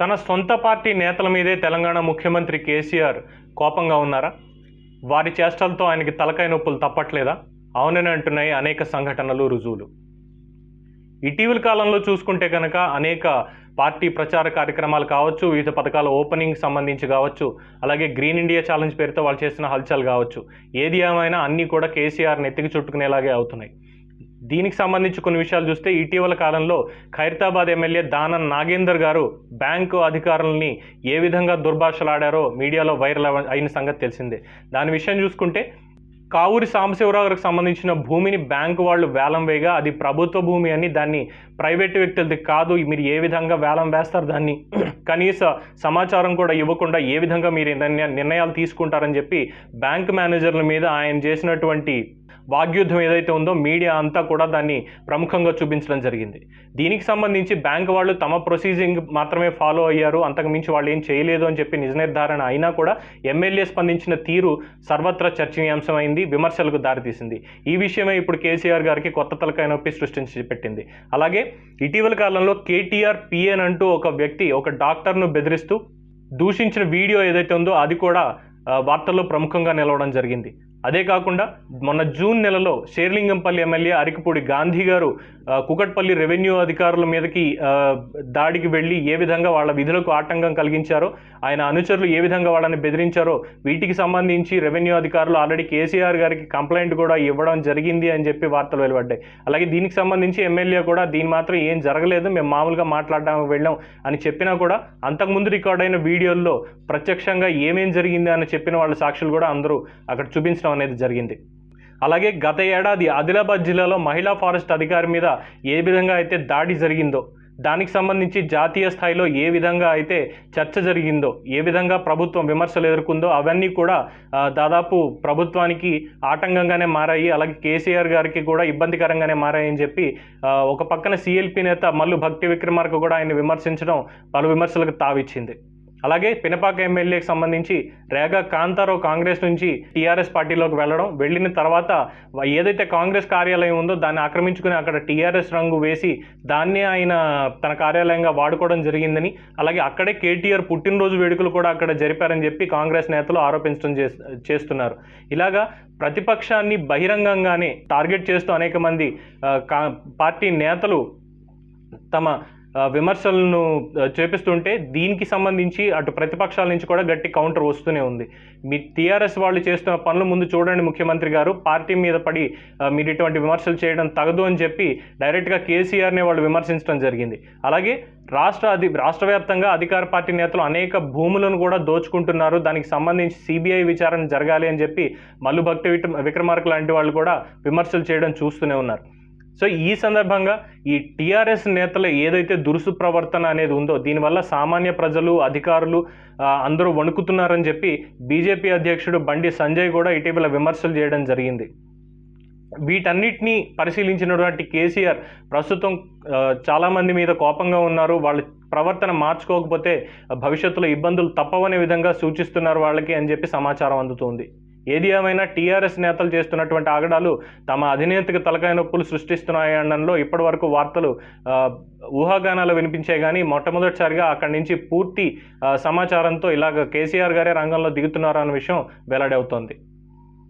తన సొంత పార్టీ నేతల మీదే తెలంగాణ ముఖ్యమంత్రి కేసీఆర్ కోపంగా ఉన్నారా? వారి చేష్టలతో ఆయనకి తలకాయ నొప్పులు తప్పట్లేదా? అవునని అంటున్నాయి అనేక సంఘటనలు రుజువులు. ఇటీవల కాలంలో చూసుకుంటే కనుక అనేక పార్టీ ప్రచార కార్యక్రమాలు కావచ్చు వివిధ పథకాల ఓపెనింగ్ సంబంధించి కావచ్చు అలాగే గ్రీన్ ఇండియా ఛాలెంజ్ పేరుతో వాళ్ళు చేసిన హల్చల్ కావచ్చు. ఏది ఏమైనా అన్నీ కూడా కేసీఆర్ నెత్తికి చుట్టుకునేలాగే అవుతున్నాయి. దీనికి సంబంధించి కొన్ని విషయాలు చూస్తే ఇటీవల కాలంలో ఖైరతాబాద్ ఎమ్మెల్యే దానం నాగేందర్ గారు బ్యాంకు అధికారులని ఏ విధంగా దుర్భాషలాడారో మీడియాలో వైరల్ అయిన సంగతి తెలిసిందే. దాని విషయం చూసుకుంటే కావూరి సాంబశివరావు గారికి సంబంధించిన భూమిని బ్యాంకు వాళ్ళు వేలం వేయగా అది ప్రభుత్వ భూమి అని దాన్ని ప్రైవేట్ వ్యక్తులది కాదు మీరు ఏ విధంగా వేలం వేస్తారు దాన్ని కనీస సమాచారం కూడా ఇవ్వకుండా ఏ విధంగా మీరు నిర్ణయాలు తీసుకుంటారని చెప్పి బ్యాంక్ మేనేజర్ల మీద ఆయన చేసినటువంటి వాగ్యుద్ధం ఏదైతే ఉందో మీడియా అంతా కూడా దాన్ని ప్రముఖంగా చూపించడం జరిగింది. దీనికి సంబంధించి బ్యాంక్ వాళ్ళు తమ ప్రొసీజింగ్ మాత్రమే ఫాలో అయ్యారు. అంతకు మించి వాళ్ళు ఏం చేయలేదు అని చెప్పి నిజ నిర్ధారణ అయినా కూడా ఎమ్మెల్యే స్పందించిన తీరు సర్వత్రా చర్చనీయాంశమైంది విమర్శలకు దారితీసింది. ఈ విషయమే ఇప్పుడు కేసీఆర్ గారికి కొత్త తలకాయ నొప్పి సృష్టించి పెట్టింది. అలాగే ఇటీవల కాలంలో కేటీఆర్ పిఎన్ అంటూ ఒక వ్యక్తి ఒక డాక్టర్ను బెదిరిస్తూ దూషించిన వీడియో ఏదైతే ఉందో అది కూడా వార్తల్లో ప్రముఖంగా నిలవడం జరిగింది. అదే కాకుండా మొన్న జూన్ నెలలో షేర్లింగంపల్లి ఎమ్మెల్యే అరికపూడి గాంధీ గారు కుకట్పల్లి రెవెన్యూ అధికారుల మీదకి దాడికి వెళ్ళి ఏ విధంగా వాళ్ళ విధులకు ఆటంకం కలిగించారో ఆయన అనుచరులు ఏ విధంగా వాళ్ళని బెదిరించారో వీటికి సంబంధించి రెవెన్యూ అధికారులు ఆల్రెడీ కేసీఆర్ గారికి కంప్లైంట్ కూడా ఇవ్వడం జరిగింది అని చెప్పి వార్తలు వెలువడ్డాయి. అలాగే దీనికి సంబంధించి ఎమ్మెల్యే కూడా దీని మాత్రం ఏం జరగలేదు మేము మామూలుగా మాట్లాడడానికి వెళ్ళాం అని చెప్పినా కూడా అంతకుముందు రికార్డ్ అయిన వీడియోల్లో ప్రత్యక్షంగా ఏమేం జరిగింది అని చెప్పిన వాళ్ళ సాక్షులు కూడా అందరూ అక్కడ చూపించడం అనేది జరిగింది. అలాగే గత ఏడాది ఆదిలాబాద్ జిల్లాలో మహిళా ఫారెస్ట్ అధికారి మీద ఏ విధంగా అయితే దాడి జరిగిందో దానికి సంబంధించి జాతీయ స్థాయిలో ఏ విధంగా అయితే చర్చ జరిగిందో ఏ విధంగా ప్రభుత్వం విమర్శలు ఎదుర్కొందో అవన్నీ కూడా దాదాపు ప్రభుత్వానికి ఆటంకంగానే మారాయి. అలాగే కేసీఆర్ గారికి కూడా ఇబ్బందికరంగానే మారాయని చెప్పి ఒక పక్కన సిఎల్పి నేత మల్లు భక్తి విక్రమార్క కూడా ఆయన విమర్శించడం పలు విమర్శలకు తావిచ్చింది. అలాగే పినపాక ఎమ్మెల్యేకి సంబంధించి రేగా కాంతారావు కాంగ్రెస్ నుంచి టీఆర్ఎస్ పార్టీలోకి వెళ్ళడం వెళ్ళిన తర్వాత ఏదైతే కాంగ్రెస్ కార్యాలయం ఉందో దాన్ని ఆక్రమించుకుని అక్కడ టీఆర్ఎస్ రంగు వేసి దాన్నే ఆయన తన కార్యాలయంగా వాడుకోవడం జరిగిందని అలాగే అక్కడే కేటీఆర్ పుట్టినరోజు వేడుకలు కూడా అక్కడ జరిపారని చెప్పి కాంగ్రెస్ నేతలు ఆరోపించడం చే చేస్తున్నారు. ఇలాగా ప్రతిపక్షాన్ని బహిరంగంగానే టార్గెట్ చేస్తూ అనేక మంది కా- పార్టీ నేతలు తమ విమర్శలను చేపిస్తుంటే దీనికి సంబంధించి అటు ప్రతిపక్షాల నుంచి కూడా గట్టి కౌంటర్ వస్తూనే ఉంది. మీ టీఆర్ఎస్ వాళ్ళు చేస్తున్న పనులు ముందు చూడండి ముఖ్యమంత్రి గారు. పార్టీ మీద పడి మీరు ఇటువంటి విమర్శలు చేయడం తగదు అని చెప్పి డైరెక్ట్గా కేసీఆర్నే వాళ్ళు విమర్శించడం జరిగింది. అలాగే రాష్ట్ర అధి రాష్ట్ర వ్యాప్తంగా అధికార పార్టీ నేతలు అనేక భూములను కూడా దోచుకుంటున్నారు. దానికి సంబంధించి సిబిఐ విచారణ జరగాలి అని చెప్పి మల్లు భక్తి విక్ర- విక్రమార్క లాంటి వాళ్ళు కూడా విమర్శలు చేయడం చూస్తూనే ఉన్నారు. సో ఈ సందర్భంగా ఈ టీఆర్ఎస్ నేతల ఏదైతే దురుసు ప్రవర్తన అనేది ఉందో దీనివల్ల సామాన్య ప్రజలు అధికారులు అందరూ వణుకుతున్నారని చెప్పి బీజేపీ అధ్యక్షుడు బండి సంజయ్ కూడా ఇటీవల విమర్శలు చేయడం జరిగింది. వీటన్నిటినీ పరిశీలించినటువంటి కేసీఆర్ ప్రస్తుతం చాలామంది మీద కోపంగా ఉన్నారు. వాళ్ళ ప్రవర్తన మార్చుకోకపోతే భవిష్యత్తులో ఇబ్బందులు తప్పవనే విధంగా సూచిస్తున్నారు వాళ్ళకి అని చెప్పి సమాచారం అందుతుంది. ఏది ఏమైనా టీఆర్ఎస్ నేతలు చేస్తున్నటువంటి ఆగడాలు తమ అధినేతకు తలకాయ నొప్పులు సృష్టిస్తున్నాయనడంలో ఇప్పటి వరకు వార్తలు ఊహాగానాలు వినిపించాయి. కానీ మొట్టమొదటిసారిగా అక్కడి నుంచి పూర్తి సమాచారంతో ఇలాగ కేసీఆర్ గారే రంగంలో దిగుతున్నారు అన్న విషయం వెల్లడవుతోంది.